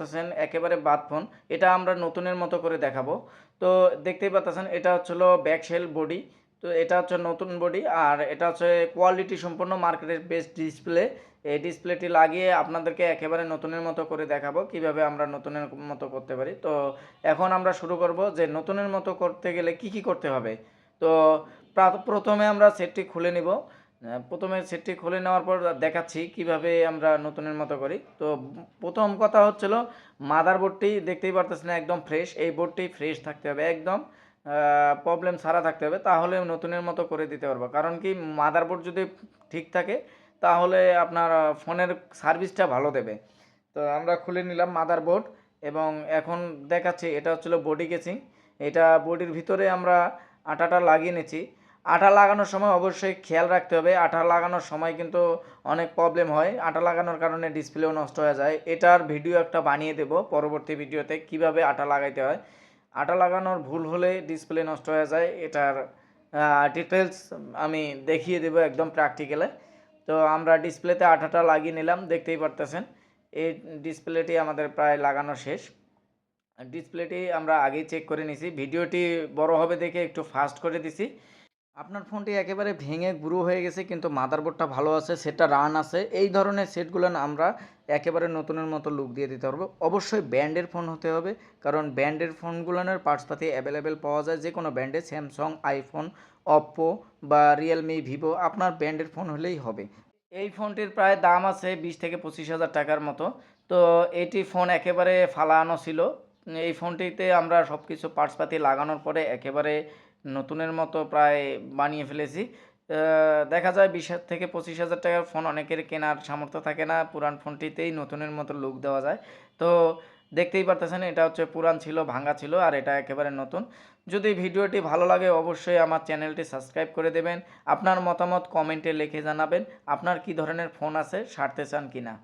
পাচ্ছেন একেবারে বাদ ফোন। এটা আমরা নতুনের মতো করে দেখাবো। তো দেখতেই পাচ্ছেন এটা হচ্ছিল ব্যাক সেল বডি। তো এটা হচ্ছে নতুন বডি আর এটা হচ্ছে কোয়ালিটি সম্পন্ন মার্কেটের বেস্ট ডিসপ্লে। এই ডিসপ্লেটি লাগিয়ে আপনাদেরকে একেবারে নতুনের মতো করে দেখাবো কীভাবে আমরা নতুনের মতো করতে পারি। তো এখন আমরা শুরু করব যে নতুনের মতো করতে গেলে কি কি করতে হবে। তো প্রথমে আমরা সেটটি খুলে নিব। প্রথমে সেটটি খুলে নেওয়ার পর দেখাচ্ছি কীভাবে আমরা নতুনের মতো করি। তো প্রথম কথা হচ্ছিল মাদারবোর্ডটি দেখতেই পারতেছি না একদম ফ্রেশ এই বোর্ডটি ফ্রেশ থাকতে হবে একদম প্রবলেম সারা থাকতে হবে, তাহলে নতুনের মতো করে দিতে পারব। কারণ কি মাদার বোর্ড যদি ঠিক থাকে, তাহলে আপনার ফোনের সার্ভিসটা ভালো দেবে। তো আমরা খুলে নিলাম মাদার বোর্ড এবং এখন দেখাচ্ছি, এটা হচ্ছিল বডি কেসিং এটা বডির ভিতরে আমরা আটাটা লাগিয়ে নিচ্ছি। আটা লাগানোর সময় অবশ্যই খেয়াল রাখতে হবে। আটা লাগানোর সময় কিন্তু অনেক প্রবলেম হয়। আটা লাগানোর কারণে ডিসপ্লেও নষ্ট হয়ে যায়। এটার ভিডিও একটা বানিয়ে দেব পরবর্তী ভিডিওতে কীভাবে আটা লাগাইতে হয়। আটা লাগানোর ভুল হলে ডিসপ্লে নষ্ট হয়ে যায়। এটার ডিটেলস আমি দেখিয়ে দেবো একদম প্র্যাকটিক্যালে তো আমরা ডিসপ্লেতে আটাটা লাগিয়ে নিলাম, দেখতেই পারতেছেন। এই ডিসপ্লেটি আমাদের প্রায় লাগানো শেষ। ডিসপ্লেটি আমরা আগেই চেক করে নিছি। ভিডিওটি বড় হবে দেখে একটু ফাস্ট করে দিছি। আপনার ফোনটি একেবারে ভেঙে গুঁড়ো হয়ে গেছে, কিন্তু মাদারবোর্ডটা ভালো আছে, সেটটা রান আছে। এই ধরনের সেটগুলো আমরা একেবারে নতুনের মতো লুক দিয়ে দিতে পারব। অবশ্যই ব্র্যান্ডের ফোন হতে হবে, কারণ ব্র্যান্ডের ফোনগুলোর পার্টসপাতি অ্যাভেলেবেল পাওয়া যায় যে কোনো ব্র্যান্ডে স্যামসং আইফোন অপ্পো বা রিয়েলমি ভিভো আপনার ব্র্যান্ডের ফোন হলেই হবে। এই ফোনটির প্রায় দাম আছে বিশ থেকে পঁচিশ হাজার টাকার মতো। তো এটি ফোন একেবারে ফালানো ছিল। এই ফোনটিতে আমরা সব কিছু পার্টসপাতি লাগানোর পরে একেবারে নতুনের মতো প্রায় বানিয়ে ফেলেছি। দেখা যায় বিশ থেকে পঁচিশ হাজার টাকার ফোন অনেকের কেনার সামর্থ্য থাকে না, পুরান ফোনটিতেই নতুনের মতো লুক দেওয়া যায়। তো দেখতেই পারতেছেন, এটা হচ্ছে পুরান ছিল ভাঙা ছিল, আর এটা একেবারে নতুন। যদি ভিডিওটি ভালো লাগে, অবশ্যই আমার চ্যানেলটি সাবস্ক্রাইব করে দেবেন। আপনার মতামত কমেন্টে লিখে জানাবেন, আপনার কি ধরনের ফোন আছে, সারতে চান কিনা।